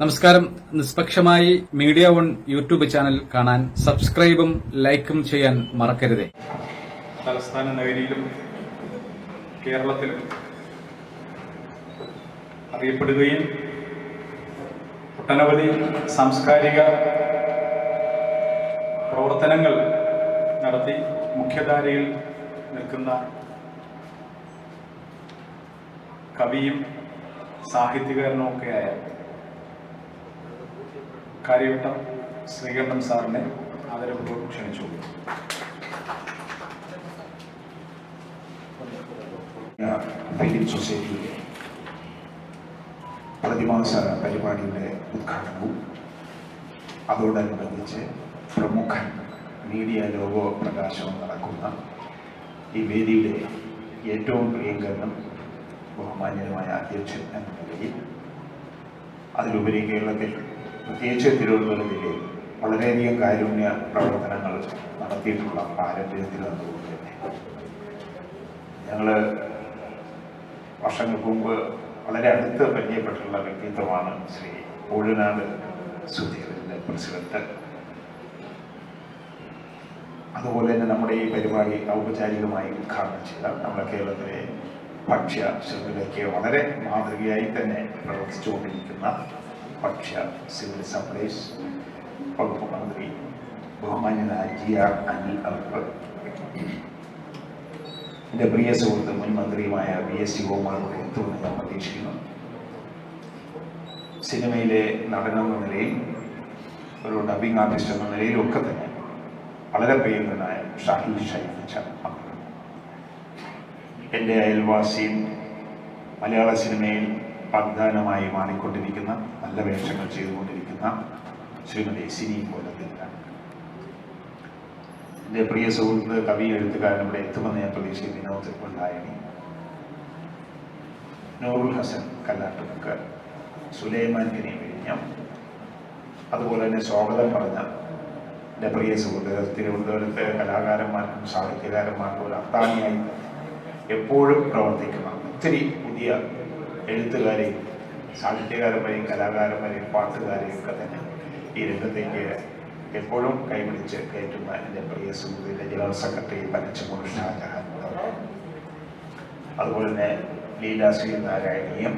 നമസ്കാരം. നിഷ്പക്ഷമായി media one YouTube channel കാണാൻ സബ്സ്ക്രൈബും ലൈക്കും ചെയ്യാൻ മറക്കരുത്. തലസ്ഥാന നഗരിയിലും കേരളത്തിലും അറിയപ്പെടുകയും ഒട്ടനവധി സാംസ്കാരിക പ്രവർത്തനങ്ങൾ നടത്തി മുഖ്യധാരയിൽ നിൽക്കുന്ന കവിയും സാഹിത്യകാരനുമൊക്കെയായ കാര്യവട്ടം ശ്രീകണ്ഠൻ സാറിനെ ആദരപൂർവം ക്ഷണിച്ചു. ഫിലിം സൊസൈറ്റിയുടെ പ്രതിമാസ പരിപാടിയുടെ ഉദ്ഘാടനവും അതോടനുബന്ധിച്ച് പ്രമുഖ മീഡിയ ലോഗോ പ്രകാശനം നടക്കുന്ന ഈ വേദിയുടെ ഏറ്റവും പ്രിയങ്കരനും ബഹുമാന്യനുമായ അധ്യക്ഷൻ എന്ന നിലയിൽ അതിലുപരി കേരളത്തിൽ പ്രത്യേകിച്ച് തിരുവനന്തപുരം ജില്ലയിൽ വളരെയധികം കാരുണ്യ പ്രവർത്തനങ്ങൾ നടത്തിയിട്ടുള്ള പാരമ്പര്യത്തിൽ നിന്നുകൊണ്ട് തന്നെ ഞങ്ങൾ വർഷങ്ങൾക്ക് മുമ്പ് വളരെ അടുത്ത് പരിചയപ്പെട്ടിട്ടുള്ള വ്യക്തിത്വമാണ് ശ്രീ പൂഴനാട് സുധീറിന്റെ പ്രസിഡന്റ്. അതുപോലെ തന്നെ നമ്മുടെ ഈ പരിപാടി ഔപചാരികമായി ഉദ്ഘാടനം ചെയ്ത നമ്മുടെ കേരളത്തിലെ ഭക്ഷ്യ ശൃംഖലയ്ക്ക് വളരെ മാതൃകയായി തന്നെ പ്രവർത്തിച്ചുകൊണ്ടിരിക്കുന്ന ഭക്ഷ്യ സിവിൽ സപ്ലൈസ് വകുപ്പ് മന്ത്രി ബഹുമാന്യനായ ജി ആർ അനിൽ അൽപ്പ് എന്റെ പ്രിയ സുഹൃത്ത് മുൻ മന്ത്രിയുമായ വി എസ് ശിവകുമാർ കൂടെ എത്തുമെന്ന് ഞാൻ പ്രതീക്ഷിക്കുന്നു. സിനിമയിലെ നടനെന്ന നിലയിൽ ഒരു ഡബിംഗ് ആർട്ടിസ്റ്റ് എന്ന നിലയിലും ഒക്കെ തന്നെ വളരെ പ്രിയങ്കരനായ ഷാഹിൽ ഷൈഫ് എന്റെ അയൽവാസിയും മലയാള സിനിമയിൽ വാഗ്ദാനമായി മാറിക്കൊണ്ടിരിക്കുന്ന നല്ല വേഷങ്ങൾ ചെയ്തുകൊണ്ടിരിക്കുന്ന ശ്രീമതി സിനി കൊല്ലത്തിലാണ് എന്റെ പ്രിയ സുഹൃത്ത് കവി എഴുത്തുകാരൻ ഇവിടെ എത്തുമെന്ന് ഞാൻ പ്രതീക്ഷിക്കും വിനോദ് കൊണ്ടായണി നൂറുൽ ഹസൻ കല്ലാട്ടുമുക്ക് സുലൈമാൻ ഗിനി വിഴിഞ്ഞം. അതുപോലെ തന്നെ സ്വാഗതം പറഞ്ഞ എന്റെ പ്രിയ സുഹൃത്ത് തിരുവനന്തപുരത്തെ കലാകാരന്മാർക്കും സാഹിത്യകാരന്മാർക്കും ഒരു അത്താണിയായി എപ്പോഴും പ്രവർത്തിക്കുന്ന ഒത്തിരി പുതിയ എഴുത്തുകാരെയും സാഹിത്യകാരന്മാരെയും കലാകാരന്മാരെയും പാട്ടുകാരെയും ഒക്കെ തന്നെ ഈ രംഗത്തേക്ക് എപ്പോഴും കൈപിടിച്ച് കയറ്റുന്ന എന്റെ പ്രിയ സുഹൃത്തിന്റെ ജനറൽ സെക്രട്ടറി പനച്ചമൂർ ഷാജഹാൻ അതുപോലെ തന്നെ ലീലാശ്രീ നാരായണീയം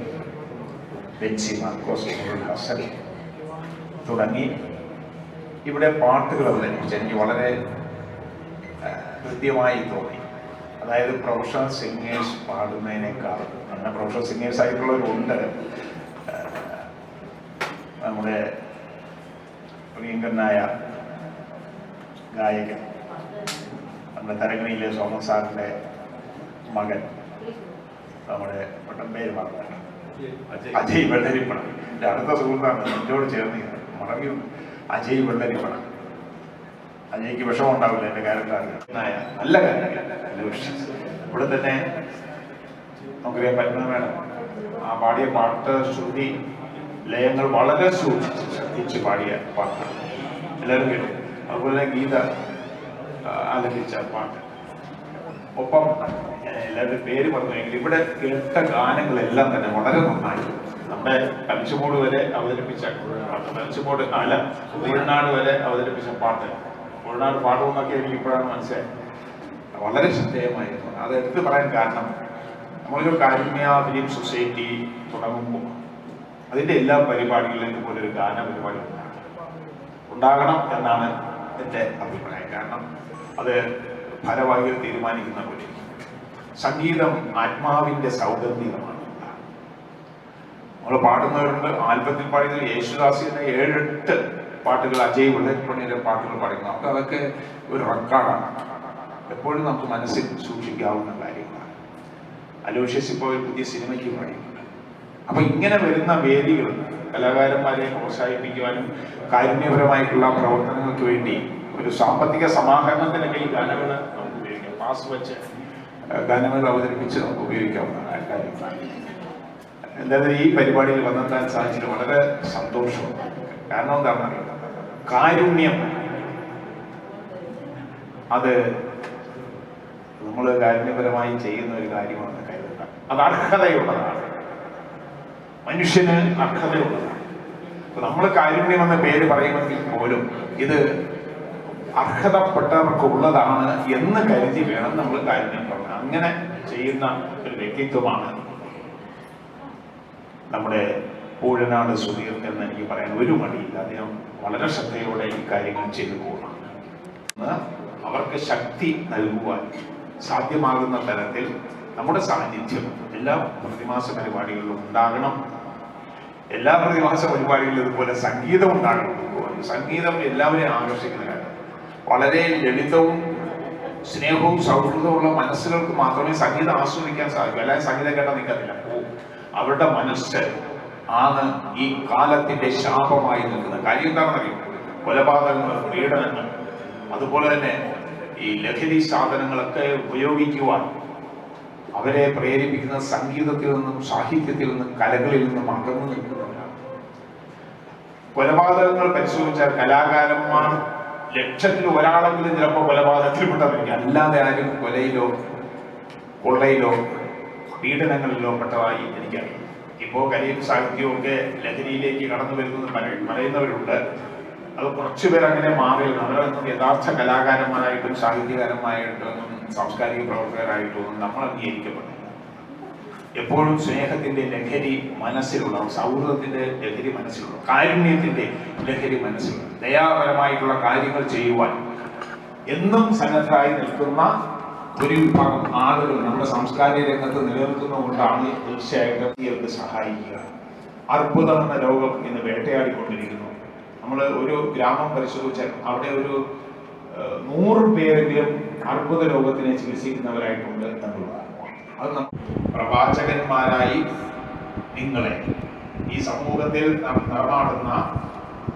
ബെൻസി മാർക്കോസ് ഹസൻ തുടങ്ങി. ഇവിടെ പാട്ടുകൾ അവതരിപ്പിച്ച് എനിക്ക് വളരെ കൃത്യമായി തോന്നി. അതായത് പ്രൊഫഷണൽ സിംഗേഴ്സ് പാടുന്നതിനേക്കാൾ അങ്ങനെ പ്രൊഫഷണൽ സിംഗേഴ്സ് ആയിട്ടുള്ളവരുണ്ട് നമ്മുടെ പ്രിയങ്കരനായ ഗായകൻ. നമ്മുടെ തരകണിയിലെ സോമൻ സാറിന്റെ മകൻ. നമ്മുടെ പട്ടമ്പേര് പറഞ്ഞു അജയ്. വെള്ളരിപ്പണം. എന്റെ അടുത്ത സുഹൃത്താണ് എന്നോട് ചേർന്ന് മടങ്ങി. അജയ് വെള്ളരിപ്പണം. അജയ്ക്ക് വിഷമം ഉണ്ടാവില്ല എന്റെ ക്യാരക്ടറാണ് നല്ല കാര്യം നല്ല വിഷം ഇവിടെ തന്നെ നമുക്കറിയാം വേണം ആ പാടിയ പാട്ട് ശ്രുതി ലയങ്ങൾ വളരെ സൂക്ഷിച്ച് ശ്രദ്ധിച്ച് പാടിയ പാട്ട് എല്ലാവരും കേട്ടു. അതുപോലെ ഗീത ആലപിച്ച പാട്ട്. ഒപ്പം എല്ലാവരുടെ പേര് പറഞ്ഞെങ്കിൽ ഇവിടെ കേട്ട ഗാനങ്ങളെല്ലാം തന്നെ വളരെ നന്നായി. നമ്മുടെ കലിച്ചുമോട് വരെ അവതരിപ്പിച്ച പാട്ട് കലിച്ചുമോട് അല്ല ഉൾനാട് വരെ അവതരിപ്പിച്ച പാട്ട്. ഉൾനാട് പാടുമെന്നൊക്കെ എനിക്ക് ഇപ്പോഴാണ് മനസ്സിലായത്. വളരെ ശ്രദ്ധേയമായിരുന്നു. അത് എടുത്തു പറയാൻ കാരണം നമ്മളൊരു കാരുണ്യ ഫിലിം സൊസൈറ്റി തുടങ്ങുമ്പോൾ അതിന്റെ എല്ലാ പരിപാടികളിലും ഇതുപോലെ ഒരു ഗാന പരിപാടി ഉണ്ടാകണം എന്നാണ് എന്റെ അഭിപ്രായം. കാരണം അത് ഭാരവാഹികൾ തീരുമാനിക്കുന്ന പോലെ സംഗീതം ആത്മാവിന്റെ സൗഗന്ധികമാണ്. നമ്മൾ പാടുന്നവരുണ്ട്. ആൽബത്തിൽ പാടിയത് യേശുദാസിന്റെ ഏഴെട്ട് പാട്ടുകൾ അജയ് വെള്ളരിപ്പണിയുടെ പാട്ടുകൾ പാടിക്കുന്നു നമുക്ക് അതൊക്കെ ഒരു റെക്കോർഡാണ്. എപ്പോഴും നമുക്ക് മനസ്സിൽ സൂക്ഷിക്കാവുന്ന കാര്യങ്ങളാണ് അലോഷ്യസ് ഇപ്പോൾ ഒരു പുതിയ സിനിമയ്ക്ക് പാടിയിട്ടുണ്ട് അപ്പൊ ഇങ്ങനെ വരുന്ന വേദികൾ കലാകാരന്മാരെ പ്രോത്സാഹിപ്പിക്കുവാനും കാരുണ്യപരമായിട്ടുള്ള പ്രവർത്തനങ്ങൾക്ക് വേണ്ടി ഒരു സാമ്പത്തിക സമാഹരണത്തിനൊക്കെ ഈ ഗാനങ്ങൾ നമുക്ക് ഉപയോഗിക്കാം. പാസ് വെച്ച് ഗാനമേള അവതരിപ്പിച്ച് നമുക്ക് ഉപയോഗിക്കാവുന്നതാണ് കാര്യങ്ങളാണ് എന്തായാലും ഈ പരിപാടിയിൽ വന്നെത്താൻ സാധിച്ചത് വളരെ സന്തോഷം കാരണം എന്താണെന്നറിയാം? കാരുണ്യം. അത് നമ്മൾ കാരുണ്യപരമായി ചെയ്യുന്ന ഒരു കാര്യമാണെന്ന് കരുതുക അത് അർഹതയുള്ളതാണ്. മനുഷ്യന് അർഹതയുള്ളതാണ്. നമ്മൾ കാരുണ്യം എന്ന പേര് പറയുമെങ്കിൽ പോലും ഇത് അർഹതപ്പെട്ടവർക്കുള്ളതാണ് എന്ന് കരുതി വേണം നമ്മൾ കാരുണ്യം പറഞ്ഞത് അങ്ങനെ ചെയ്യുന്ന ഒരു വ്യക്തിത്വമാണ് നമ്മുടെ പൂഴനാട് സുധീർ എന്ന് എനിക്ക് പറയാൻ ഒരു മടിയില്ല. അദ്ദേഹം വളരെ ശ്രദ്ധയോടെ ഈ കാര്യങ്ങൾ ചെയ്തു പോകണം അവർക്ക് ശക്തി നൽകുവാൻ സാധ്യമാകുന്ന തരത്തിൽ നമ്മുടെ സാന്നിധ്യം എല്ലാ പ്രതിമാസ പരിപാടികളിലും ഉണ്ടാകണം. എല്ലാ പ്രതിമാസ പരിപാടികളിലും ഇതുപോലെ സംഗീതം ഉണ്ടാകണം. സംഗീതം എല്ലാവരെയും ആകർഷിക്കുന്ന കാര്യം. വളരെ ലളിതവും സ്നേഹവും സൗഹൃദവുമുള്ള മനസ്സുകൾക്ക് മാത്രമേ സംഗീതം ആസ്വദിക്കാൻ സാധിക്കൂ. അല്ലാതെ സംഗീതം കേട്ടാൽ നിൽക്കത്തില്ല. അവരുടെ മനസ്സ് ആണ് ഈ കാലത്തിന്റെ ശാപമായി നിൽക്കുന്നത്. കാര്യം എന്താണെന്നറിയോ? കൊലപാതകങ്ങൾ പീഡനങ്ങൾ അതുപോലെ തന്നെ ഈ ലഹരി സാധനങ്ങളൊക്കെ ഉപയോഗിക്കുവാൻ അവരെ പ്രേരിപ്പിക്കുന്ന സംഗീതത്തിൽ നിന്നും സാഹിത്യത്തിൽ നിന്നും കലകളിൽ നിന്നും അകന്നു നിൽക്കുന്നവരാണ്. കൊലപാതകങ്ങൾ പരിശോധിച്ചാൽ കലാകാരന്മാർ ലക്ഷത്തിൽ ഒരാളെങ്കിലും ചിലപ്പോൾ കൊലപാതകത്തിൽപ്പെട്ടവരിക്കും അല്ലാതെ ആരും കൊലയിലോ കൊള്ളയിലോ പീഡനങ്ങളിലോ പെട്ടതായി എനിക്കറിയാം ഇപ്പോൾ കലയും സാഹിത്യവും ഒക്കെ ലഹരിയിലേക്ക് കടന്നു വരുന്നത് പറയ- പറയുന്നവരുണ്ട് അത് കുറച്ചുപേർ അങ്ങനെ മാറിയിരുന്നു അവരൊന്നും യഥാർത്ഥ കലാകാരന്മാരായിട്ടും സാഹിത്യകാരന്മാരായിട്ടും സാംസ്കാരിക പ്രവർത്തകരായിട്ടും ഒന്നും നമ്മൾ അംഗീകരിക്കപ്പെടുന്നില്ല. എപ്പോഴും സ്നേഹത്തിന്റെ ലഹരി മനസ്സിലുള്ള സൗഹൃദത്തിന്റെ ലഹരി മനസ്സിലുള്ള കാരുണ്യത്തിന്റെ ലഹരി മനസ്സിലുള്ള ദയാപരമായിട്ടുള്ള കാര്യങ്ങൾ ചെയ്യുവാൻ എന്നും സന്നദ്ധരായി നിൽക്കുന്ന ഒരു വിഭാഗം ആളുകൾ നമ്മുടെ സാംസ്കാരിക രംഗത്ത് നിലനിൽക്കുന്നതുകൊണ്ടാണ് തീർച്ചയായിട്ടും സഹായിക്കുക. അർബുദം എന്ന രോഗം ഇന്ന് വേട്ടയാടിക്കൊണ്ടിരിക്കുന്നു. നമ്മൾ ഒരു ഗ്രാമം പരിശോധിച്ചാൽ അവിടെ ഒരു നൂറ് പേരെങ്കിലും അർബുദ രോഗത്തിനെ ചികിത്സിക്കുന്നവരായിട്ടുണ്ട് എന്നുള്ളതാണ്. അത് പ്രവാചകന്മാരായി നിങ്ങളെ. ഈ സമൂഹത്തിൽ നടമാടുന്ന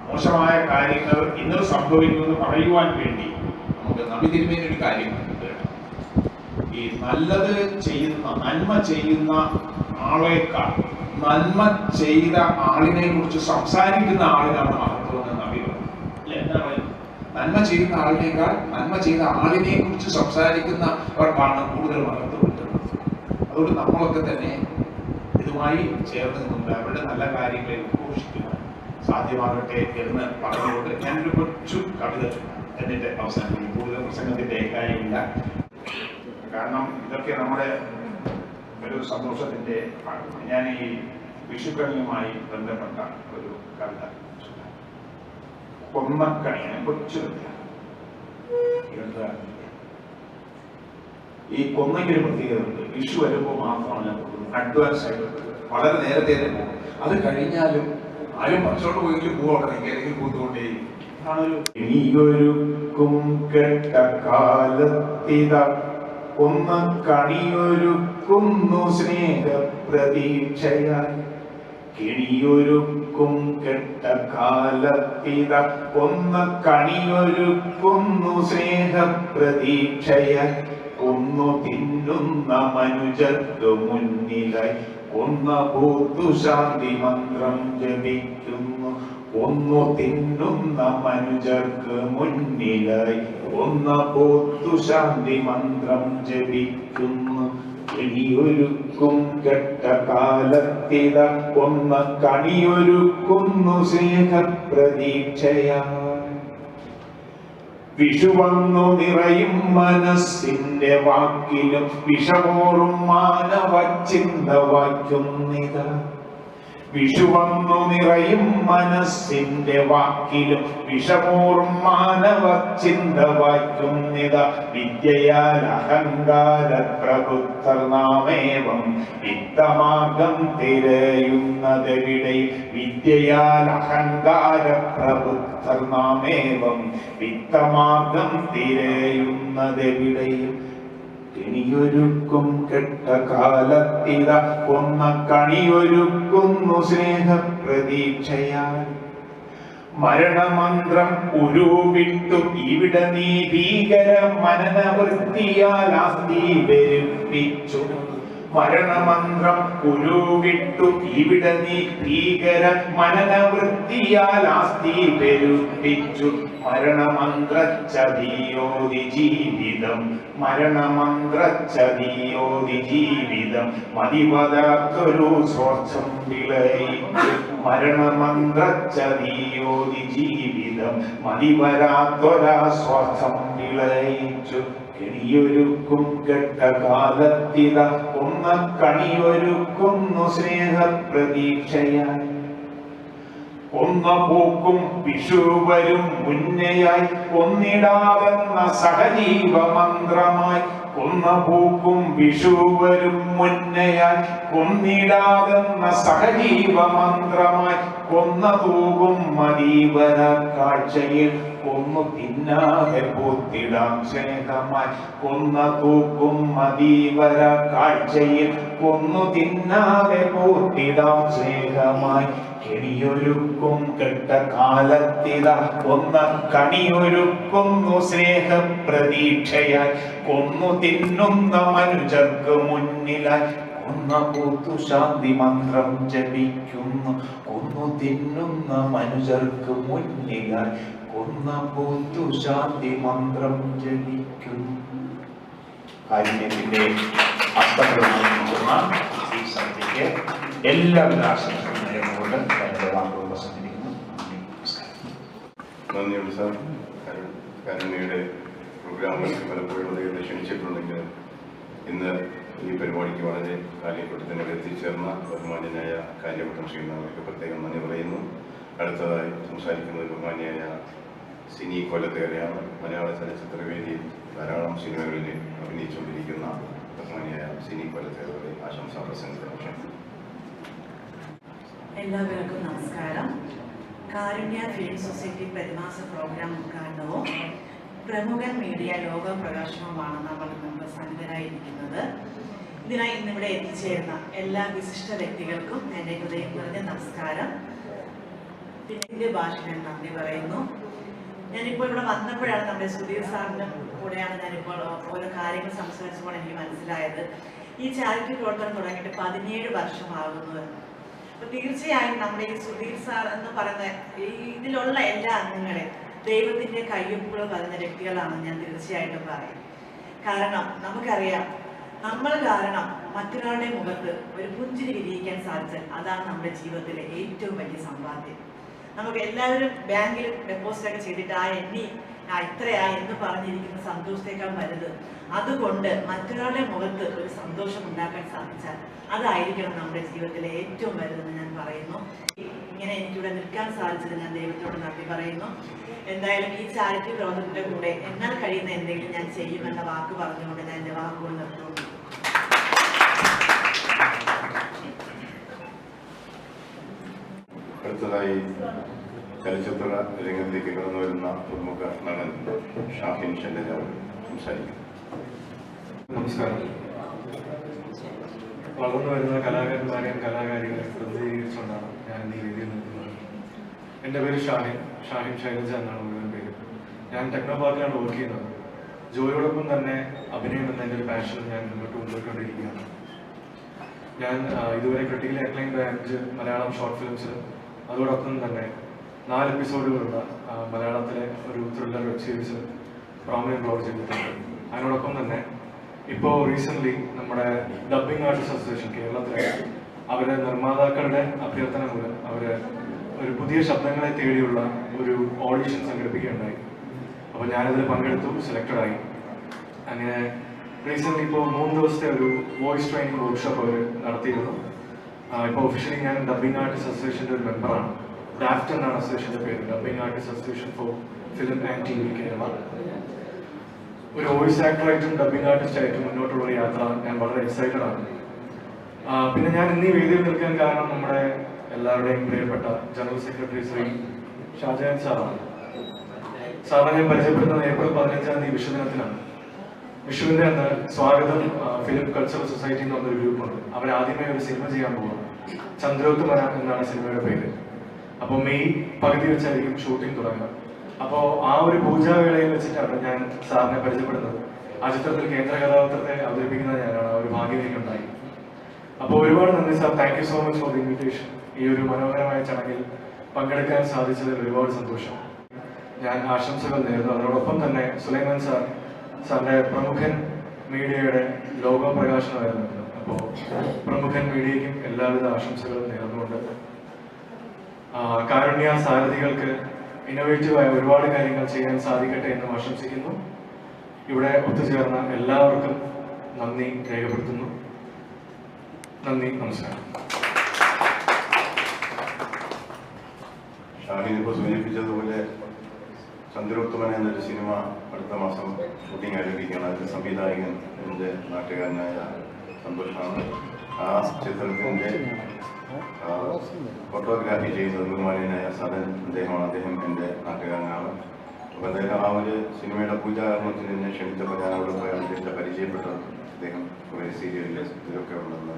മോശമായ കാര്യങ്ങൾ ഇന്ന് സംഭവിക്കുമെന്ന് പറയുവാൻ വേണ്ടി നമുക്ക് നബി തിരുമേനി ഒരു കാര്യം ഈ നല്ലത് ചെയ്യുന്ന നന്മ ചെയ്യുന്ന ആളേക്കാൾ നന്മ ചെയ്ത ആളിനെ കുറിച്ച് സംസാരിക്കുന്ന ആളിനാണ് മഹത്വം എന്ന് നബി പറഞ്ഞു അല്ലേ? എന്താ പറയുന്നത്? നന്മ ചെയ്യുന്ന ആളിനേക്കാൾ നന്മ ചെയ്ത ആളിനെ കുറിച്ച് സംസാരിക്കുന്നവർക്കാണ് കൂടുതൽ മഹത്വം കിട്ടുന്നത് അതുകൊണ്ട് നമ്മളൊക്കെ തന്നെ ഇതുമായി ചേർന്ന് നിന്നുകൊണ്ട് അവരുടെ നല്ല കാര്യങ്ങളെ ഉദ്ഘോഷിക്കുക സാധ്യമാകട്ടെ എന്ന് പറഞ്ഞുകൊണ്ട് ഞാനൊരു കൊച്ചു കവിത എന്നിട്ട് അവസാനിപ്പിക്കും. കൂടുതൽ പ്രസംഗത്തിന്റെ കാര്യമില്ല കാരണം ഇതൊക്കെ നമ്മുടെ ഒരു സന്തോഷത്തിന്റെ ഞാൻ ഈ വിഷുക്കണിയുമായി ബന്ധപ്പെട്ട ഒരു കവിത. കൊന്നക്കണി ഞാൻ കൊച്ചു ഈ കൊന്നയ്ക്ക് ഒരു പ്രത്യേകത ഉണ്ട് വിഷു വരുമ്പോൾ മാത്രമല്ല കൊടുക്കുന്നത്. അഡ്വാൻസ് ആയിട്ട് വളരെ നേരത്തെ തന്നെ പോകും. അത് കഴിഞ്ഞാലും ആരും പറിച്ചോണ്ട് പോയെങ്കിലും പോകട്ടെ ഏതെങ്കിലും പൂത്തുകൊണ്ടേ ഇനിയൊരുക്കും കെട്ട കാലത്തിത കൊന്ന കണിയൊരുക്കുന്നു സ്നേഹ പ്രതീക്ഷയായി കിണിയൊരുക്കും കെട്ട കാലത്തിത ഒന്ന് കണിയൊരുക്കുന്നു സ്നേഹ പ്രതീക്ഷയായി ഒന്നു തിന്നുന്ന മനുജത്തു മുന്നിലായി. ഒന്ന് പൂത്തു ശാന്തി മന്ത്രം ജപിക്കുന്നു. ഒന്നു തിന്നുന്ന മനുജർക്ക് മുന്നിലായി. ഒന്ന് പോത്തു ശാന്തി മന്ത്രം ജപിക്കുന്നു. ഇനിയൊരുക്കും കെട്ട കാലത്തിത ഒന്ന് കണിയൊരുക്കുന്നു സ്നേഹ പ്രതീക്ഷയായി വിഷുവന്നു നിറയും മനസ്സിന്റെ വാക്കിലും വിഷമോറും മാനവ ചിന്ത വായിക്കുന്നിത വിഷുവന്നു നിറയും മനസ്സിന്റെ വാക്കിലും വിഷമോറും മാനവ ചിന്ത വായിക്കുന്നിത. വിദ്യയാൽ അഹങ്കാര പ്രബുദ്ധർ നാമേവം വിത്തമാർഗം തിരയുന്നതെവിടെ? വിദ്യയാൽ അഹങ്കാര പ്രബുദ്ധർ നാമേവം വിത്തമാർഗം തിരയുന്നതെവിടെയും കെണിയൊരുക്കും കെട്ട കാലത്തിത കൊന്ന കണിയൊരുക്കുന്നു സ്നേഹ പ്രതീക്ഷയാൽ മരണമന്ത്രം ഉരുവിട്ടു ഇവിടെ നീ ഭീകര മനനവൃത്തിയാൽ ആസ്തി പെരുപ്പിച്ചു മരണമന്ത്രം ഉരുവിട്ടു ഇവിടെ നീ ഭീകര മനനവൃത്തിയാൽ ആസ്തി പെരുപ്പിച്ചു മരണമന്ത്രച്ചതിയോതി ജീവിതം മരണമന്ത്രച്ചതിയോതി ജീവിതം. മതിപതാത്തൊരു സ്വർച്ചം വിളയിച്ച് മരണമന്ത്രച്ചതിയോതി ജീവിതം. മതിവരാത്തൊരാ സ്വാർത്ഥം വിളയിച്ചു. കെണിയൊരുക്കും കെട്ട കാലത്തിത ഒന്ന കണിയൊരുക്കുന്നു സ്നേഹപ്രതീക്ഷയായി ഒന്ന പൂക്കും വിഷുവരും മുന്നയായി ഒന്നിടാതെന്ന സഹജീവ മന്ത്രമായി കൊന്ന പൂക്കും വിഷുവരും മുന്നയായി. കൊന്നിടാതെന്ന സഹജീവ മന്ത്രമായി. കൊന്ന തൂകും മദീവന കാഴ്ചയിൽ. കൊന്നു തിന്നാതെ പൂത്തിടാം സ്നേഹമായി. കൊന്ന തൂക്കും മദീവര കാഴ്ചയിൽ. കൊന്നു തിന്നാതെ പൂത്തിടാം സ്നേഹമായി. കെണിയൊരുക്കും കെട്ട കാലത്തിത. കൊന്ന കണിയൊരുക്കുന്നു സ്നേഹപ്രതീക്ഷയായി. കൊന്നു തിന്നുന്ന മനുജർക്ക് മുന്നിലായി. കൊന്ന പൂത്തു ശാന്തി മന്ത്രം ജപിക്കുന്നു. കൊന്നു തിന്നുന്ന മനുജർക്ക് മുന്നിലായി. കൊന്ന പൂത്തു ശാന്തി മന്ത്രം ജപിക്കുന്നു. കാരുണ്യത്തിന്റെ അസ്തപ്രമായി നിൽക്കുന്ന ഈ സന്ധ്യയ്ക്ക് എല്ലാവിധ ആശംസകളും നേർന്നുകൊണ്ട് എന്റെ വാക്കുകൾ പ്രസംഗിക്കുന്നു നന്ദിയുണ്ട് സാർ കരു- കരുണയുടെ പ്രോഗ്രാമുകൾക്ക് പലപ്പോഴും അദ്ദേഹത്തെ ക്ഷണിച്ചിട്ടുണ്ടെങ്കിൽ ഇന്ന് ഈ പരിപാടിക്ക് വളരെ കാര്യപ്പെട്ടത്തിന് എത്തിച്ചേർന്ന ബഹുമാന്യനായ കാര്യവട്ടം ശ്രീനാഥർക്ക് പ്രത്യേകം നന്ദി പറയുന്നു. അടുത്തതായി സംസാരിക്കുന്നത് ബഹുമാന്യായ സിനി കൊല്ലത്തേറെയാണ് മലയാള ചലച്ചിത്രവേദിയിൽ ധാരാളം സിനിമകളിൽ അഭിനയിച്ചുകൊണ്ടിരിക്കുന്ന ബഹുമാനിയായ സിനി കൊല്ലത്തേറെ ആശംസാ ക്ഷണിക്കുന്നു എല്ലാവർക്കും നമസ്കാരം. കാരുണ്യ ഫിലിം സൊസൈറ്റി പ്രതിമാസ പ്രോഗ്രാം ഉദ്ഘാടനവും പ്രമുഖൻ മീഡിയ ലോക പ്രകാശനവുമാണ് നമ്മൾ മുമ്പ് സന്നിധരായിരിക്കുന്നത് ഇതിനായി ഇന്നിവിടെ എത്തിച്ചേരുന്ന എല്ലാ വിശിഷ്ട വ്യക്തികൾക്കും എന്റെ ഹൃദയം നമസ്കാരം. പിന്നെ ഭാഷ ഞാൻ നന്ദി പറയുന്നു. ഞാനിപ്പോൾ ഇവിടെ വന്നപ്പോഴാണ് നമ്മുടെ സുധീർ സാറിന്റെ കൂടെയാണ് ഞാനിപ്പോൾ ഓരോ കാര്യങ്ങൾ സംസാരിച്ചപ്പോൾ എനിക്ക് മനസ്സിലായത്. ഈ ചാരിറ്റി പ്രവർത്തനം തുടങ്ങിയിട്ട് പതിനേഴ് വർഷമാകുന്നു അപ്പൊ തീർച്ചയായും നമ്മുടെ ഈ സുധീർ സാർ എന്ന് പറയുന്ന ഇതിലുള്ള എല്ലാ അംഗങ്ങളെ ദൈവത്തിന്റെ കയ്യൊപ്പുകൾ പറഞ്ഞ വ്യക്തികളാണ് ഞാൻ തീർച്ചയായിട്ടും പറയും. കാരണം നമുക്കറിയാം നമ്മൾ കാരണം മറ്റൊരാളുടെ മുഖത്ത് ഒരു പുഞ്ചിരി വിരിയിക്കാൻ സാധിച്ചാൽ അതാണ് നമ്മുടെ ജീവിതത്തിലെ ഏറ്റവും വലിയ സമ്പാദ്യം. നമുക്ക് എല്ലാവരും ബാങ്കിൽ ഡെപ്പോസിറ്റ് ഒക്കെ ചെയ്തിട്ട് ആ എണ്ണി ആ ഇത്രയാ എന്ന് പറഞ്ഞിരിക്കുന്ന സന്തോഷത്തേക്കാൾ വലുത്. അതുകൊണ്ട് മറ്റൊരാളുടെ മുഖത്ത് ഒരു സന്തോഷം ഉണ്ടാക്കാൻ സാധിച്ചാൽ അതായിരിക്കണം നമ്മുടെ ജീവിതത്തിലെ ഏറ്റവും വലുതെന്ന് ഞാൻ പറയുന്നു. ഇങ്ങനെ എനിക്കിവിടെ നിൽക്കാൻ സാധിച്ചത് ഞാൻ ദൈവത്തോട് നന്ദി പറയുന്നു. എന്തായാലും ഈ ചാരിറ്റി പ്രവർത്തനത്തിന്റെ കൂടെ എന്നാൽ കഴിയുന്ന എന്തെങ്കിലും ഞാൻ ചെയ്യുമെന്ന വാക്ക് പറഞ്ഞുകൊണ്ട് ഞാൻ എന്റെ വാക്കുകൾ നിർത്തുന്നു. അടുത്തതായി ചലച്ചിത്ര രംഗത്തേക്ക് കടന്നു വരുന്ന പ്രമുഖ നടൻ ഷാഹിൻ ഷെല്ലജ സംസാരിക്കും. നമസ്കാരം. വളർന്നു വരുന്ന കലാകാരന്മാരെയും കലാകാരികളെയും പ്രതിനിധീകരിച്ചുകൊണ്ടാണ് ഞാൻ ഈ രീതിയിൽ നിൽക്കുന്നത്. എന്റെ പേര് ഷാഹിൻ. ഷാഹിൻ ശൈലജ എന്നാണ് മുഴുവൻ പേര്. ഞാൻ ടെക്നോ പാർക്കിലാണ് വർക്ക് ചെയ്യുന്നത്. ജോലിയോടൊപ്പം തന്നെ അഭിനയം എന്ന എന്റെ ഒരു പാഷൻ ഞാൻ മുന്നോട്ട് കൊണ്ടുപോയിക്കൊണ്ടിരിക്കുകയാണ്. ഞാൻ ഇതുവരെ critical acclaimed branch Malayalam short films അതോടൊപ്പം തന്നെ നാല് എപ്പിസോഡുകളുള്ള മലയാളത്തിലെ ഒരു thriller web series prominent role ചെയ്തിട്ടുണ്ട്. അതിനോടൊപ്പം തന്നെ ഇപ്പോൾ റീസെന്റ് നമ്മുടെ ഡബ്ബിംഗ് ആർട്ടിസ്റ്റ് അസോസിയേഷൻ കേരളത്തിലെ അവരുടെ നിർമ്മാതാക്കളുടെ അഭ്യർത്ഥന മൂലം അവർ ഒരു പുതിയ ശബ്ദങ്ങളെ തേടിയുള്ള ഒരു ഓഡിഷൻ സംഘടിപ്പിക്കുകയുണ്ടായി. അപ്പോൾ ഞാനതിൽ പങ്കെടുത്തു സെലക്റ്റഡായി അങ്ങനെ റീസെന്റ് ഇപ്പോൾ മൂന്ന് ദിവസത്തെ ഒരു വോയിസ് ട്രെയിനിങ് വർക്ക്ഷോപ്പ് അവർ നടത്തിയിരുന്നു. ഇപ്പോൾ ഒഫീഷ്യലി ഞാൻ ഡബിംഗ് ആർട്ടിസ്റ്റ് അസോസിയേഷന്റെ ഒരു മെമ്പറാണ് ഡാഫ്റ്റ് എന്നാണ് അസോസിയേഷന്റെ പേര്. Dubbing artist association for film and T V Kerala. ഒരു വോയിസ് ആക്ടറായിട്ടും ഡബിംഗ് ആർട്ടിസ്റ്റ് ആയിട്ടും മുന്നോട്ടുള്ള യാത്ര ഞാൻ വളരെ എക്സൈറ്റഡ് ആണ്. പിന്നെ ഞാൻ ഇന്ന് ഈ വേദിയിൽ നിൽക്കാൻ കാരണം നമ്മുടെ എല്ലാവരുടെയും പ്രിയപ്പെട്ട ജനറൽ സെക്രട്ടറി ശ്രീ ഷാജഹാൻ സാറാണ്. സാറിനെ ഞാൻ പരിചയപ്പെടുന്നത് ഏപ്രിൽ പതിനഞ്ചാം തീയതി വിഷുദിനത്തിലാണ് വിഷുവിന്റെ അന്ന് സ്വാഗതം ഫിലിം കൾച്ചറൽ സൊസൈറ്റി എന്ന് പറഞ്ഞൊരു ഗ്രൂപ്പുണ്ട്. അവരാദ്യമേ ഒരു സിനിമ ചെയ്യാൻ പോകുന്നു ചന്ദ്രോത്ത് മന എന്നാണ് സിനിമയുടെ പേര്. അപ്പോൾ മെയ് പകുതി വെച്ചായിരിക്കും ഷൂട്ടിംഗ് തുടങ്ങുക. അപ്പോൾ ആ ഒരു പൂജാവേളയിൽ വെച്ചിട്ടാണ് ഞാൻ സാറിനെ പരിചയപ്പെടുന്നത്. ആ ചിത്രത്തിൽ കേന്ദ്ര കഥാപാത്രത്തെ അവതരിപ്പിക്കുന്ന ഞാനാണ്. ആ ഒരു ഭാഗ്യം എനിക്കുണ്ടായി അപ്പോൾ ഒരുപാട് നന്ദി sir. Thank you so much for the invitation ഈ ഒരു മനോഹരമായ ചടങ്ങിൽ പങ്കെടുക്കാൻ സാധിച്ചതിൽ ഒരുപാട് സന്തോഷം. ഞാൻ ആശംസകൾ നേരുന്നു. അതോടൊപ്പം തന്നെ സുലൈമാൻ സാർ സാറിന്റെ പ്രമുഖൻ മീഡിയയുടെ ലോഗോ പ്രകാശനമായിരുന്നു. അപ്പോൾ പ്രമുഖൻ മീഡിയയ്ക്കും എല്ലാവിധ ആശംസകളും നേർന്നുകൊണ്ട് കാരുണ്യ സാരഥികൾക്ക് ഇന്നോവേറ്റീവായ ഒരുപാട് കാര്യങ്ങൾ ചെയ്യാൻ സാധിക്കട്ടെ എന്ന് ആശംസിക്കുന്നു. ഇവിടെ ഒത്തുചേർന്ന എല്ലാവർക്കും നന്ദി രേഖപ്പെടുത്തുന്നു. നന്ദി നമസ്കാരം. ഷാഹിൻ ഇപ്പോൾ സൂചിപ്പിച്ചതുപോലെ ചന്ദ്രോത്തമൻ എന്നൊരു സിനിമ അടുത്ത മാസം ഷൂട്ടിംഗ് ആരംഭിക്കുകയാണ്. അതിന്റെ സംവിധായകൻ എന്റെ നാട്ടുകാരനായ സന്തോഷാണ്. ആ ചിത്രത്തിന്റെ ഫോട്ടോഗ്രാഫി ചെയ്ത ബഹുമാനായ സദൻ അദ്ദേഹമാണ്. അദ്ദേഹം എന്റെ നാട്ടുകാരനാണ്. അപ്പോൾ അദ്ദേഹം ആ ഒരു സിനിമയുടെ പൂജാകരണത്തിന് എന്നെ ക്ഷണിച്ചപ്പോൾ ഞാൻ അവിടെ പോയി അദ്ദേഹത്തെ പരിചയപ്പെട്ട. അദ്ദേഹം കുറേ സീരിയലിൽ ഇതിലൊക്കെ ഉണ്ടെന്ന്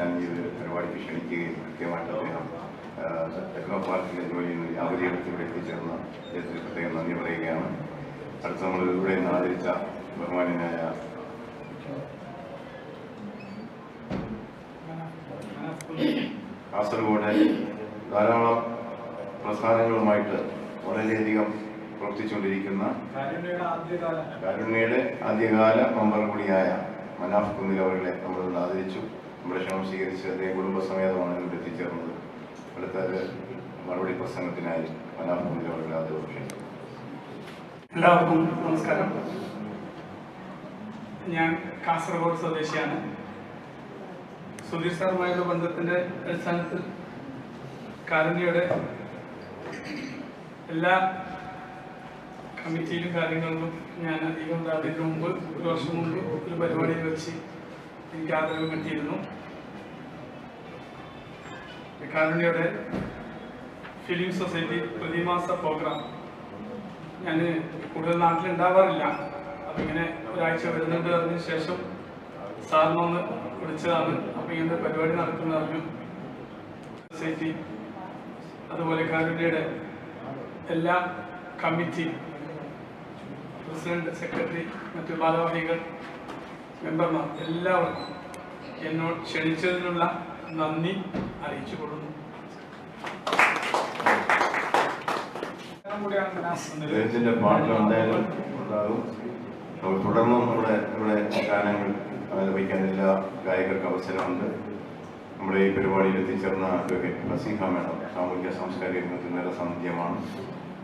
ഞാൻ ഈ ഒരു പരിപാടിക്ക് ക്ഷണിക്കുകയും കൃത്യമായിട്ട് അദ്ദേഹം ടെക്നോ പാർക്കിലെ ജോലി അവധിയെടുത്ത് ഇവിടെ എത്തിച്ചേർന്ന അദ്ദേഹത്തിന് പ്രത്യേകം നന്ദി പറയുകയാണ് അടുത്ത നമ്മൾ ഇവിടെ നിന്ന് ആദരിച്ച ബഹുമാനായ കാസർഗോഡ് ധാരാളം പ്രസ്ഥാനങ്ങളുമായിട്ട് വളരെയധികം പ്രവർത്തിച്ചുകൊണ്ടിരിക്കുന്ന കാരുണ്യയുടെ ആദ്യകാല മെമ്പർ കൂടിയായ മനാഫ് കുന്നിൽ അവരുടെ നമ്മൾ ആദരിച്ചു. നമ്മുടെ ക്ഷണം സ്വീകരിച്ച് അദ്ദേഹം കുടുംബസമേതമാണ് ഇവിടെ എത്തിച്ചേർന്നത്. അടുത്ത ഒരു മറുപടി പ്രസംഗത്തിനായി എല്ലാവർക്കും നമസ്കാരം. ഞാൻ കാസർഗോഡ് സ്വദേശിയാണ്. സുധീർ സാറുമായുള്ള ബന്ധത്തിന്റെ അടിസ്ഥാനത്തിൽ കാരുണ്യയുടെ എല്ലാ കമ്മിറ്റിയിലും കാര്യങ്ങളിലും ഞാൻ അധികം അതിന് മുമ്പ് ഒരു വർഷം മുമ്പ് ഒരു പരിപാടിയിൽ വെച്ച് എനിക്ക് ആദരവ് കിട്ടിയിരുന്നു. കാരുണ്യയുടെ ഫിലിം സൊസൈറ്റി പ്രതിമാസ പ്രോഗ്രാം. ഞാൻ കൂടുതൽ നാട്ടിലുണ്ടാവാറില്ല. അപ്പം ഇങ്ങനെ ഒരാഴ്ച വരുന്നുണ്ട് അതിന് ശേഷം സാറിനൊന്ന് വിളിച്ചതാണ്. അപ്പം ഇങ്ങനത്തെ പരിപാടി നടക്കുന്ന അറിഞ്ഞു. സൊസൈറ്റി അതുപോലെ കാരുണ്യയുടെ എല്ലാ കമ്മിറ്റി പ്രസിഡന്റ് സെക്രട്ടറി മറ്റു ഭാരവാഹികൾ മെമ്പർമാർ എല്ലാവർക്കും എന്നോട് ക്ഷണിച്ചതിനുള്ള നന്ദി. അറിയിച്ചു കൊള്ളുന്നു. അദ്ദേഹത്തിന്റെ പാട്ട് എന്തായാലും ഉണ്ടാകും. തുടർന്നും നമ്മുടെ ഇവിടെ ഗാനങ്ങൾ ആലപിക്കാൻ എല്ലാ ഗായകർക്ക് അവസരമുണ്ട്. നമ്മുടെ ഈ പരിപാടിയിൽ എത്തിച്ചേർന്ന അഡ്വക്കേറ്റ് ഫസീഹ മേഡം സാമൂഹ്യ സാംസ്കാരിക രംഗത്ത് സാന്നിധ്യമാണ്.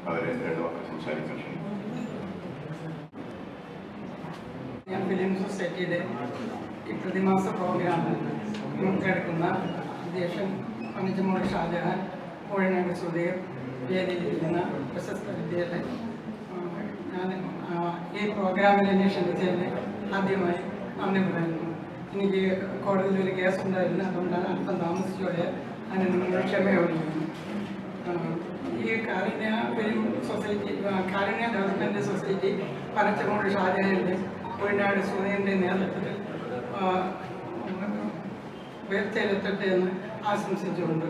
അവരെ രണ്ടു വാക്ക് സംസാരിക്കാൻ ക്ഷണിക്കുന്നു ഞാൻ ഫിലിം സൊസൈറ്റിയുടെ ഈ പ്രതിമാസ പ്രോഗ്രാമിൽ മുൻകെടുക്കുന്ന അധ്യക്ഷൻ അമിതമോൾ ഷാജഹാൻ കോഴിനാട് സുധീർ വേദിയിലിരിക്കുന്ന പ്രശസ്ത വിദ്യയുടെ ഞാൻ ഈ പ്രോഗ്രാമിൽ എന്നെ ക്ഷണിച്ചതിന് ആദ്യമായി നന്ദി പറയുന്നു. എനിക്ക് കോടതിയിൽ ഒരു കേസ് ഉണ്ടായിരുന്നു. അതുകൊണ്ടാണ് അല്പം താമസിച്ചുപോയ അതിന് നിങ്ങൾ ക്ഷമയോടിക്കുന്നു ഈ Karunya film society Karunya development society പനച്ചമോൾ ഷാജഹാന്റെ കോഴിനാട് സുധീറിന്റെ നേതൃത്വത്തിൽ ഉയർച്ചയിലെത്തട്ടെ എന്ന് ആശംസിച്ചുകൊണ്ട്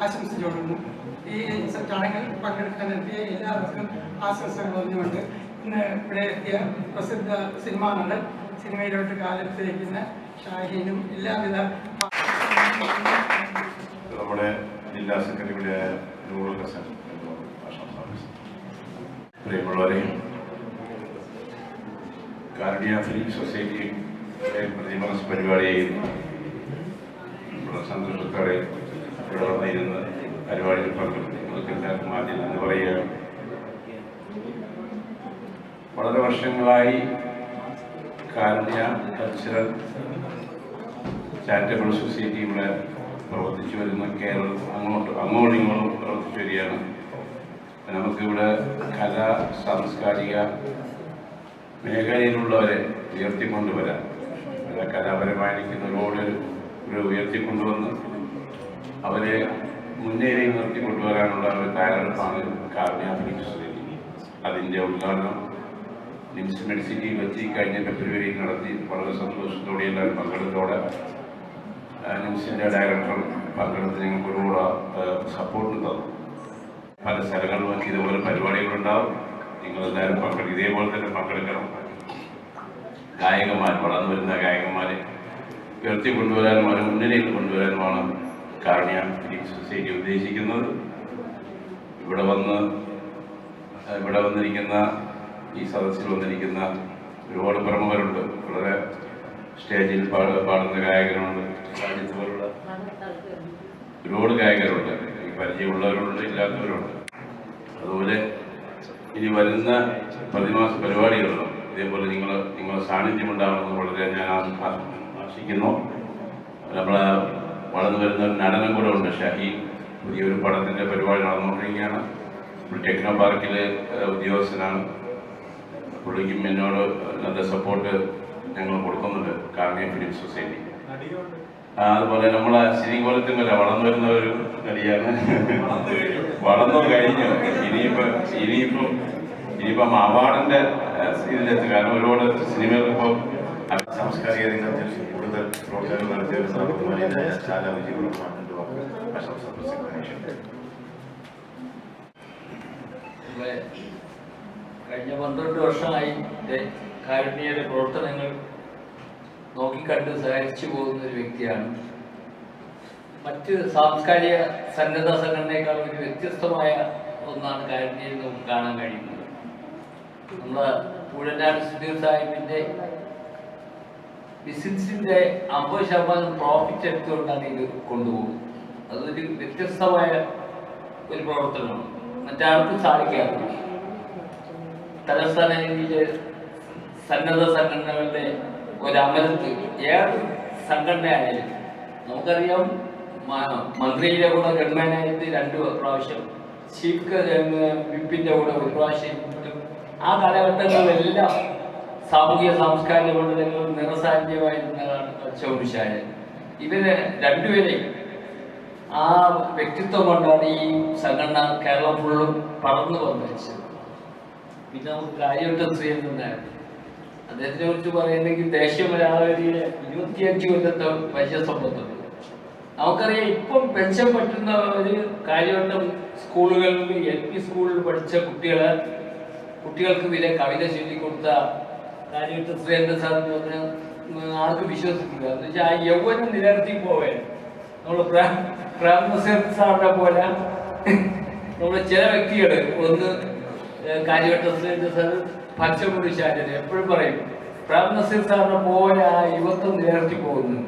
ആശംസിച്ചുകൊള്ളുന്നു ഈ ചടങ്ങിൽ പങ്കെടുക്കാനെത്തിയ എല്ലാവർക്കും ആശംസകൾ പറഞ്ഞുകൊണ്ട് ഇന്ന് ഇവിടെ എത്തിയ പ്രസിദ്ധ സിനിമാ നടൻ സിനിമയിലോട്ട് കാലെടുത്തിരിക്കുന്ന ഷാഹീനും എല്ലാവിധ നമ്മുടെ ജില്ലാ സെക്രട്ടറിയുടെ നൂറ് ഹസൻ ആശംസ പ്രിയമുള്ളവരെ കാർഡിയ ഫിലിം സൊസൈറ്റിയുടെ പ്രതിമാസ പരിപാടിയിൽ സന്തോഷത്തോടെ ഇവിടെ പരിപാടിയിൽ പങ്കെടുത്തു. നിങ്ങൾക്ക് ആദ്യം എന്ന് പറയുകയാണ് വളരെ വർഷങ്ങളായി കാരുണ്യ കൾച്ചറൽ ചാരിറ്റബിൾ സൊസൈറ്റി ഇവിടെ പ്രവർത്തിച്ചു വരുന്ന കേരളം അങ്ങോട്ട് അങ്ങോട്ടും ഇങ്ങോട്ടും പ്രവർത്തിച്ചു വരികയാണ്. നമുക്കിവിടെ കല സാംസ്കാരിക മേഖലയിലുള്ളവരെ ഉയർത്തിക്കൊണ്ടുവരാൻ കലാപരമായിരിക്കുന്ന ഒരുപാട് ഒരു ഉയർത്തിക്കൊണ്ടുവന്ന് അവരെ മുന്നേറി നിർത്തിക്കൊണ്ടുവരാനുള്ള ഒരു തയ്യാറെടുപ്പാണ് കാർണിയ ഫിലിം സൊസൈറ്റി. അതിന്റെ ഉദ്ഘാടനം നിംസ് മെഡിസിറ്റി വെച്ച് കഴിഞ്ഞ ഫെബ്രുവരിയിൽ നടത്തി വളരെ സന്തോഷത്തോടെ എല്ലാവരും പങ്കെടുത്തോടെ നിംസിന്റെ ഡയറക്ടർ പങ്കെടുത്ത് ഞങ്ങൾക്ക് ഒരുപാട് സപ്പോർട്ട് തന്നു പല സ്ഥലങ്ങളിലും ഇതുപോലെ പരിപാടികളുണ്ടാവും. നിങ്ങൾ എല്ലാവരും പങ്കെടുക്കും ഇതേപോലെ തന്നെ പങ്കെടുക്കണം. ഗായകന്മാർ വളർന്നു വരുന്ന ഗായകന്മാരെ ഉയർത്തി കൊണ്ടുവരാനും അവരെ മുന്നിലേക്ക് കൊണ്ടുവരാനുമാണ് കാരുണ്യ ഫിലിം സൊസൈറ്റി ഉദ്ദേശിക്കുന്നത്. ഇവിടെ വന്ന് ഇവിടെ വന്നിരിക്കുന്ന ഈ സദസ്സിൽ വന്നിരിക്കുന്ന ഒരുപാട് പ്രമുഖരുണ്ട്. വളരെ സ്റ്റേജിൽ പാട പാടുന്ന ഗായകരുണ്ട് രാജ്യത്ത് പോലുള്ള ഒരുപാട് ഗായകരുണ്ട്. ഈ പരിചയമുള്ളവരുണ്ട് ഇല്ലാത്തവരുണ്ട്. അതുപോലെ ഇനി വരുന്ന പ്രതിമാസ പരിപാടികളിലും ഇതേപോലെ നിങ്ങൾ നിങ്ങളുടെ സാന്നിധ്യം ഉണ്ടാവണമെന്ന് വളരെ ഞാൻ ആ- നമ്മൾ വളർന്നു വരുന്ന ഒരു നടനം കൂടെ ഉണ്ട് ഷഹീൻ പുതിയൊരു പടത്തിന്റെ പരിപാടി നടന്നുകൊണ്ടിരിക്കുകയാണ്. ഇപ്പോൾ ടെക്നോ പാർക്കിൽ ഉദ്യോഗസ്ഥനാണ്. പുള്ളിക്കും എന്നോട് നല്ല സപ്പോർട്ട് ഞങ്ങൾ കൊടുക്കുന്നുണ്ട് കാർണിയ ഫിലിം സൊസൈറ്റി. അതുപോലെ നമ്മളെ ശ്രീകോലത്തിമല്ല വളർന്നു വരുന്ന ഒരു നടിയാണ്. വളർന്നു കഴിഞ്ഞു. ഇനിയിപ്പം ഇനിയിപ്പം ഇനിയിപ്പം അവാർഡിന്റെ ഇതിലെത്തി. കാരണം ഒരുപാട് സിനിമകൾ ഇപ്പോൾ സാംസ്കാരിക രംഗത്തിൽ കൂടുതൽ പ്രവർത്തനം നടത്തിയിരുന്ന ബഹുമാനിയായ ചാല വിജയകുമാറിന്റെ വാക്ക് ആശംസ കഴിഞ്ഞ പന്ത്രണ്ട് വർഷമായി കാരുണ്യയുടെ പ്രവർത്തനങ്ങൾ നോക്കിക്കണ്ട് സഹകരിച്ചു പോകുന്ന ഒരു വ്യക്തിയാണ്. മറ്റ് സാംസ്കാരിക സന്നദ്ധ സംഘടനയേക്കാൾ ഒരു വ്യത്യസ്തമായ ഒന്നാണ് കാരുണ്യയിൽ നമുക്ക് കാണാൻ കഴിയുന്നത്. നമ്മുടെ പൂഴനാട് സുധീർ സാഹിബിന്റെ ബിസിനസിന്റെ അമ്പത് ശതമാനം പ്രോഫിറ്റ് എടുത്തുകൊണ്ടാണ് ഇത് കൊണ്ടുപോകുന്നത്. അതൊരു വ്യത്യസ്തമായ ഒരു പ്രവർത്തനമാണ്. മറ്റാർക്കും സാധിക്കാറില്ല തലസ്ഥാന രീതിയിലെ സന്നദ്ധ സംഘടനകളുടെ ഒരു അമരത്ത് ഏത് സംഘടനയായാലും നമുക്കറിയാം മന്ത്രിയുടെ കൂടെ ഗവൺമെന്റായിട്ട് രണ്ട് പ്രാവശ്യം ചീഫ് വിപ്പിന്റെ കൂടെ ഒരു പ്രാവശ്യം ആ കാലഘട്ടങ്ങളിലെല്ലാം സാമൂഹിക സാംസ്കാരിക മണ്ഡലങ്ങൾ നിറസാന്നിധ്യമായിരുന്നതാണ് ചൗമിഷായൻ ഇവർ രണ്ടുപേരെയും ആ വ്യക്തിത്വം കൊണ്ടാണ് ഈ സംഘടന കേരളം ഫുള്ളും പടർന്നു പന്തലിച്ചത് പിന്നെ നമുക്ക് കാര്യവട്ടം ശ്രീയെന്നുണ്ടായിരുന്നു അദ്ദേഹത്തിനെ കുറിച്ച് പറയുന്നെങ്കിൽ ദേശീയ മലയാളിയിലെ ഇരുപത്തിയഞ്ച് കൊല്ലത്തെ പരിചയസമ്പത്തുണ്ട് നമുക്കറിയാം ഇപ്പം പെൻഷൻ പറ്റുന്ന ഒരു കാര്യവട്ടം സ്കൂളുകളിൽ എൽ പി സ്കൂളിൽ പഠിച്ച കുട്ടികളെ കുട്ടികൾക്ക് വില കവിത ചൊല്ലിക്കൊടുത്ത ഉം, ആർക്കും വിശ്വസിക്കില്ല. എന്ന് വെച്ചാൽ ആ യൗവനം നിലനിർത്തി പോവേ. നമ്മൾ പ്രേം നസീർ സാറിനെ പോലെ നമ്മുടെ ചില വ്യക്തികൾ ഒന്ന് കാര്യവട്ട ശ്രീന്റെ സാർ പച്ചമുടിശാലൻ എപ്പോഴും പറയും പ്രാംനസീർ സാറിനെ പോലെ ആ യുവത്വം നിലനിർത്തി പോകുന്നു.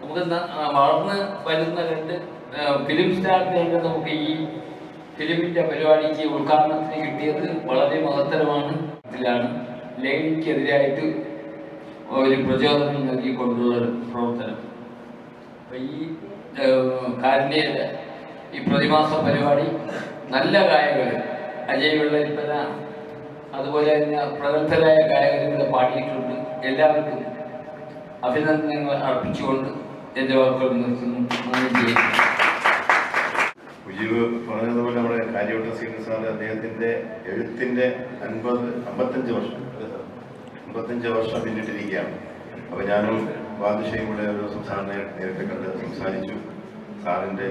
നമുക്ക് വളർന്ന് വരുന്ന രണ്ട് ഫിലിം സ്റ്റാറിനെയൊക്കെ നമുക്ക് ഈ ഫിലിമിന്റെ പരിപാടിക്ക് ഉദ്ഘാടനത്തിന് കിട്ടിയത്. വളരെ മഹത്തരമാണ്. ഇതിലാണ് ലൈനിക്കെതിരായിട്ട് ഒരു പ്രചോദനം നൽകിക്കൊണ്ടുള്ള ഒരു പ്രവർത്തനം. അപ്പൊ ഈ കാരുണ്യയുടെ ഈ പ്രതിമാസ പരിപാടി നല്ല ഗായകർ അജയ് വെള്ളരിപ്പന അതുപോലെ തന്നെ പ്രഗത്ഭരായ ഗായകരുടെ പാടിയിട്ടുണ്ട്. എല്ലാവർക്കും അഭിനന്ദനങ്ങൾ അർപ്പിച്ചുകൊണ്ട് എന്റെ വാക്കുകൾ നിർത്തുന്നു. നന്ദി. മുജീബ് പറഞ്ഞതുപോലെ നമ്മുടെ കാര്യവട്ട സീനിയർ സാറ് അദ്ദേഹത്തിന്റെ എഴുത്തിന്റെ അൻപത് അമ്പത്തഞ്ച് വർഷം? അമ്പത്തഞ്ച് വർഷം പിന്നിട്ടിരിക്കുകയാണ്. അപ്പൊ ഞാനും ബാദുഷയും കൂടെ ഒരു ദിവസം സാറിനെ നേരിട്ട് കണ്ട് സംസാരിച്ചു. സാറിന്റെ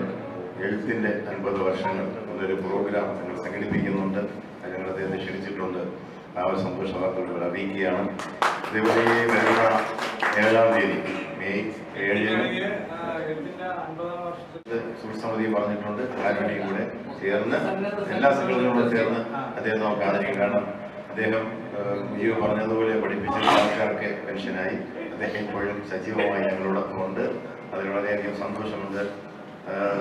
എഴുത്തിന്റെ അൻപത് വർഷങ്ങൾ എന്നൊരു പ്രോഗ്രാം ഞങ്ങൾ സംഘടിപ്പിക്കുന്നുണ്ട്. ഞങ്ങൾ അദ്ദേഹത്തെ ക്ഷണിച്ചിട്ടുണ്ട്. ആ ഒരു സന്തോഷ വാർത്തകൾ അറിയിക്കുകയാണ്. അതേപോലെ വരുന്ന ഏഴാം തീയതി മെയ് ഏഴിന് സുഹൃസമിതി പറഞ്ഞിട്ടുണ്ട്. ആരോടെയും കൂടെ ചേർന്ന് എല്ലാ സംഘടനകളോടും ചേർന്ന് അദ്ദേഹം നമുക്ക് ആദരിക്കും കാരണം അദ്ദേഹം ജിയോ പറഞ്ഞതുപോലെ പഠിപ്പിച്ച ആൾക്കാർക്ക് പെൻഷനായി. അദ്ദേഹം ഇപ്പോഴും സജീവമായി ഞങ്ങളോടൊപ്പം ഉണ്ട്. അതിൽ വളരെയധികം സന്തോഷമുണ്ട്.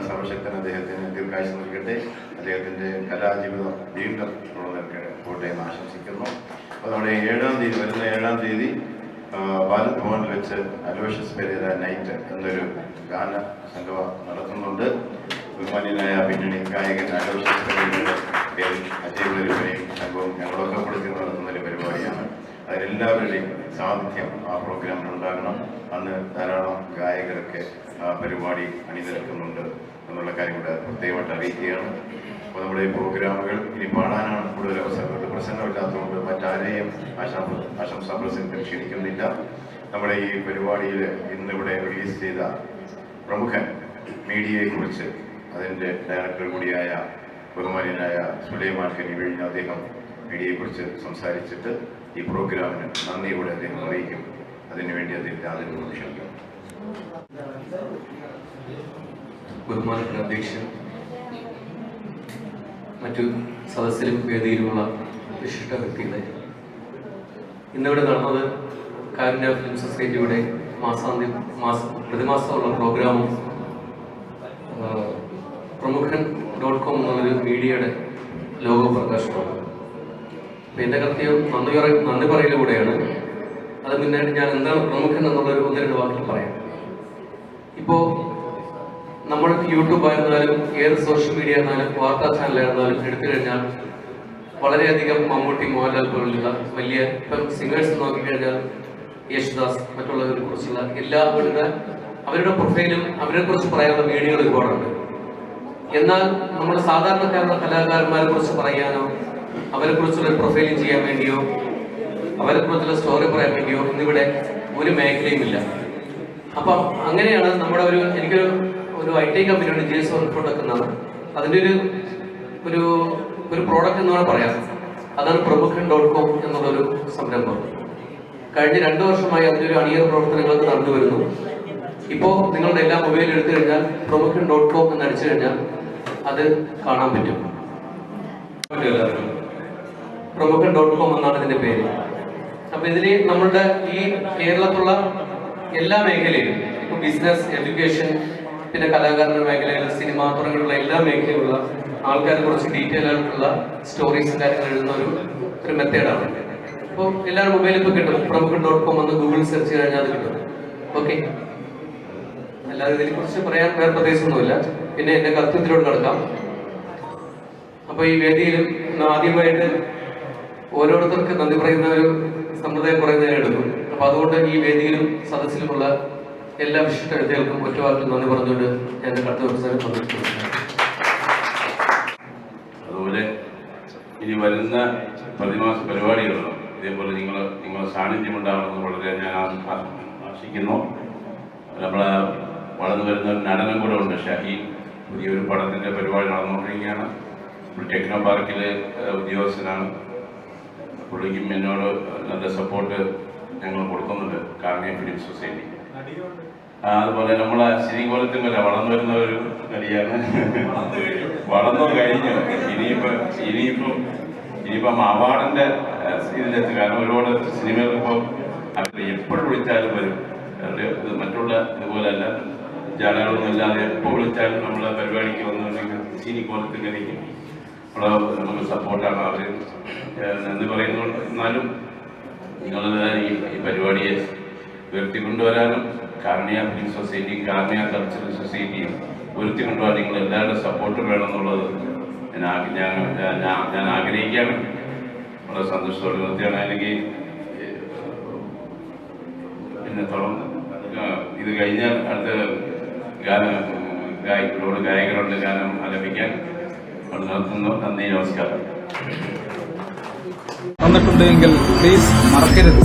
സർവശക്തൻ അദ്ദേഹത്തിന് ദീർഘായുസ് നൽകട്ടെ. അദ്ദേഹത്തിന്റെ കലാജീവിതം വീണ്ടും നിലനിൽക്കട്ടെ കോട്ടയം ആശംസിക്കുന്നു. അപ്പോൾ നമ്മുടെ ഏഴാം തീയതി വരുന്ന ഏഴാം തീയതി ഭാരത് ഭവനിൽ വെച്ച് അലോഷ്യസ് പെരേര നൈറ്റ് എന്നൊരു ഗാന സംഗമ നടത്തുന്നുണ്ട്. ബഹുമാന്യനായ പിന്നണി ഗായകൻ അലോഷ്യസ് പെരേരയുടെ പേരിൽ അജയ് സംഘവും ഞങ്ങളൊക്കെ കൊടുക്കുന്ന നടത്തുന്ന ഒരു പരിപാടിയാണ്. അതിലെല്ലാവരുടെയും സാന്നിധ്യം ആ പ്രോഗ്രാമിൽ ഉണ്ടാകണം. അന്ന് ധാരാളം ഗായകരൊക്കെ പരിപാടി അണിനിരക്കുന്നുണ്ട് എന്നുള്ള കാര്യം കൂടെ പ്രത്യേകമായിട്ട് അറിയിക്കുകയാണ്. അപ്പോൾ നമ്മുടെ ഈ പ്രോഗ്രാമുകൾ ഇനി പാടാനാണ് കൂടുതൽ അവസരങ്ങൾ പ്രസംഗമില്ലാത്തതുകൊണ്ട് മറ്റാരെയും ആശംസ ആശംസാ പ്രസംഗത്തിൽ ക്ഷണിക്കുന്നില്ല. നമ്മുടെ ഈ പരിപാടിയിൽ ഇന്നിവിടെ റിലീസ് ചെയ്ത പ്രമുഖൻ മീഡിയയെ കുറിച്ച് അതിന്റെ ഡയറക്ടർ കൂടിയായ ബഹുമാനിയനായ സുലൈമാൻ കനി വിഴിഞ്ഞ അദ്ദേഹം മീഡിയയെ കുറിച്ച് സംസാരിച്ചിട്ട് ഈ പ്രോഗ്രാമിന് നന്ദിയോടെ അദ്ദേഹം അറിയിക്കും. അതിനുവേണ്ടി അദ്ദേഹത്തെ ആദ്യം ക്ഷണിക്കും ബഹുമാനപ്പെട്ട അധ്യക്ഷൻ മറ്റു സദസ്സിലും വേദിയിലുമുള്ള വിശിഷ്ട വ്യക്തികളെ. ഇന്നിവിടെ നടന്നത് കാരുണ്യ ഫിലിം സൊസൈറ്റിയുടെ മാസാന്തി മാസ പ്രതിമാസമുള്ള പ്രോഗ്രാമും പ്രമുഖൻ ഡോട്ട് കോം എന്നുള്ളൊരു മീഡിയയുടെ ലോഗോ പ്രകാശനമാണ്. അപ്പം എന്റെ കൃത്യം നന്ദി പറ നന്ദി പറയലൂടെയാണ് അത് മുന്നായിട്ട് ഞാൻ എന്താണ് പ്രമുഖൻ എന്നുള്ളൊരു ഒന്ന് രണ്ട് വാക്കിൽ പറയാം. ഇപ്പോൾ നമ്മൾ യൂട്യൂബ് ആയിരുന്നാലും ഏത് സോഷ്യൽ മീഡിയ ആയിരുന്നാലും വാർത്താ ചാനലായിരുന്നാലും എടുത്തു കഴിഞ്ഞാൽ വളരെയധികം മമ്മൂട്ടി മോഹൻലാൽ പോലുള്ള വലിയ ഇപ്പം സിംഗേഴ്സ് നോക്കിക്കഴിഞ്ഞാൽ യേശുദാസ് മറ്റുള്ളവരെ കുറിച്ചുള്ള എല്ലാവരുടെ അവരുടെ പ്രൊഫൈലും അവരെ കുറിച്ച് പറയാനുള്ള വീഡിയോകൾ ഒരുപാടുണ്ട്. എന്നാൽ നമ്മൾ സാധാരണക്കാരുടെ കലാകാരന്മാരെ കുറിച്ച് പറയാനോ അവരെ കുറിച്ചുള്ള പ്രൊഫൈലിംഗ് ചെയ്യാൻ വേണ്ടിയോ അവരെ കുറിച്ചുള്ള സ്റ്റോറി പറയാൻ വേണ്ടിയോ ഇന്നിവിടെ ഒരു മേഖലയും ഇല്ല അപ്പം അങ്ങനെയാണ് നമ്മുടെ ഒരു എനിക്കൊരു ഒരു ഐ ടി കമ്പനിയാണ് ജി എസ് എന്നാണ് അതിന്റെ ഒരു ഒരു ഒരു പ്രോഡക്റ്റ് എന്ന് വേണം പറയാം. അതാണ് പ്രമുഖൻ ഡോട്ട് കോം എന്നുള്ളൊരു സംരംഭം. കഴിഞ്ഞ രണ്ട് വർഷമായി അതിന്റെ ഒരു അണിയർ പ്രവർത്തനങ്ങളൊക്കെ നടന്നു വരുന്നു. ഇപ്പോൾ നിങ്ങളുടെ എല്ലാ മൊബൈലിൽ എടുത്തു കഴിഞ്ഞാൽ പ്രമുഖൻ ഡോട്ട് കോം എന്ന് അടിച്ചു കഴിഞ്ഞാൽ അത് കാണാൻ പറ്റും. പ്രമുഖൻ ഡോട്ട് കോം എന്നാണ് ഇതിന്റെ പേര്. അപ്പം ഇതിൽ നമ്മളുടെ ഈ കേരളത്തിലുള്ള എല്ലാ മേഖലയിലും ബിസിനസ് എഡ്യൂക്കേഷൻ പിന്നെ കലാകാരന്റെ മേഖലയിൽ സിനിമ തുടങ്ങിയുള്ള എല്ലാ മേഖലയിലുള്ള ആൾക്കാർ കുറച്ച് ഡീറ്റെയിൽ ആയിട്ടുള്ള സ്റ്റോറീസും കാര്യങ്ങൾ എഴുതുന്ന ഒരു ഒരു മെത്തേഡാണ് അപ്പോൾ എല്ലാവരും മൊബൈലിൽ ഇപ്പോൾ കിട്ടും. പ്രമുഖ ഡോട്ട് കോം എന്ന് ഗൂഗിൾ സെർച്ച് കഴിഞ്ഞാൽ അത് കിട്ടും. ഓക്കെ അല്ലാതെ ഇതിനെക്കുറിച്ച് പറയാൻ വേറെ പ്രദേശമൊന്നുമില്ല. പിന്നെ എന്റെ കർത്തവ്യത്തിലോട്ട് നടക്കാം അപ്പോൾ ഈ വേദിയിലും ആദ്യമായിട്ട് ഓരോരുത്തർക്ക് നന്ദി പറയുന്ന ഒരു സമ്പ്രദായം പറയുന്നതിനെടുക്കും അപ്പോൾ അതുകൊണ്ട് ഈ വേദിയിലും സദസ്സിലുമുള്ള എല്ലാ വിശിഷ്ട വ്യക്തികൾക്കും ഒറ്റവാക്കിൽ നന്ദി പറഞ്ഞുകൊണ്ട് ഞാൻ എന്റെ കടുത്ത പങ്കെടുക്കുന്നു അതുപോലെ ഇനി വരുന്ന പ്രതിമാസ പരിപാടികളും ഇതേപോലെ നിങ്ങൾ നിങ്ങളുടെ സാന്നിധ്യം ഉണ്ടാവണമെന്ന് വളരെ ഞാൻ ആശിക്കുന്നു. നമ്മളെ വളർന്നു വരുന്ന ഒരു നടനം കൂടെ ഉണ്ട്. ഷഹീൻ പുതിയൊരു പടത്തിന്റെ പരിപാടി നടന്നുകൊണ്ടിരിക്കുകയാണ്. ഇപ്പോൾ ടെക്നോ പാർക്കിൽ ഉദ്യോഗസ്ഥനാണ്. പുള്ളിക്കും എന്നോട് നല്ല സപ്പോർട്ട് ഞങ്ങൾ കൊടുക്കുന്നുണ്ട്. Karunya film society. അതുപോലെ നമ്മളെ ശ്രീകോലത്തിമല്ല വളർന്നു വരുന്ന ഒരു നടിയാണ് വളർന്നു കഴിഞ്ഞു. ഇനിയിപ്പോ ഇനിയിപ്പം ഇനിയിപ്പം അവാർഡിന്റെ ഇതിലെത്തി. കാരണം ഒരുപാട് സിനിമകൾ അവർ എപ്പോഴും വിളിച്ചാലും വരും. മറ്റുള്ള ഇതുപോലല്ല. ജാലകളൊന്നും ഇല്ലാതെ എപ്പോൾ വിളിച്ചാലും നമ്മളെ പരിപാടിക്ക് വന്നുണ്ടെങ്കിൽ ചീനി കോലത്തിങ്ങനെയും നമ്മളെ നമുക്ക് സപ്പോർട്ടാണ് അവർ എന്ന് പറയുന്നുണ്ട് എന്നാലും നിങ്ങൾ ഈ ഈ പരിപാടിയെ ഉയർത്തിക്കൊണ്ടുവരാനും കാർണിയ ഫിലിം സൊസൈറ്റിയും കാർണിയ കൾച്ചറൽ സൊസൈറ്റിയും ഉയർത്തിക്കൊണ്ടുവരാൻ നിങ്ങൾ എല്ലാവരുടെ സപ്പോർട്ട് വേണമെന്നുള്ളത് ഞാൻ ഞാൻ ഞാൻ- ആഗ്രഹിക്കുകയാണ്. വളരെ സന്തോഷത്തോടെ നിർത്തിയാണ് അല്ലെങ്കിൽ പിന്നെ തുടർന്ന് ഇത് കഴിഞ്ഞാൽ അടുത്ത ഗാനം ഗായകരോട് ഗായകരോട് ഗാനം ആലപിക്കാൻ. അവിടെ നിർത്തുന്നു. നന്ദി നമസ്കാരം. വന്നിട്ടുണ്ടെങ്കിൽ പ്ലീസ് മറക്കരുത്.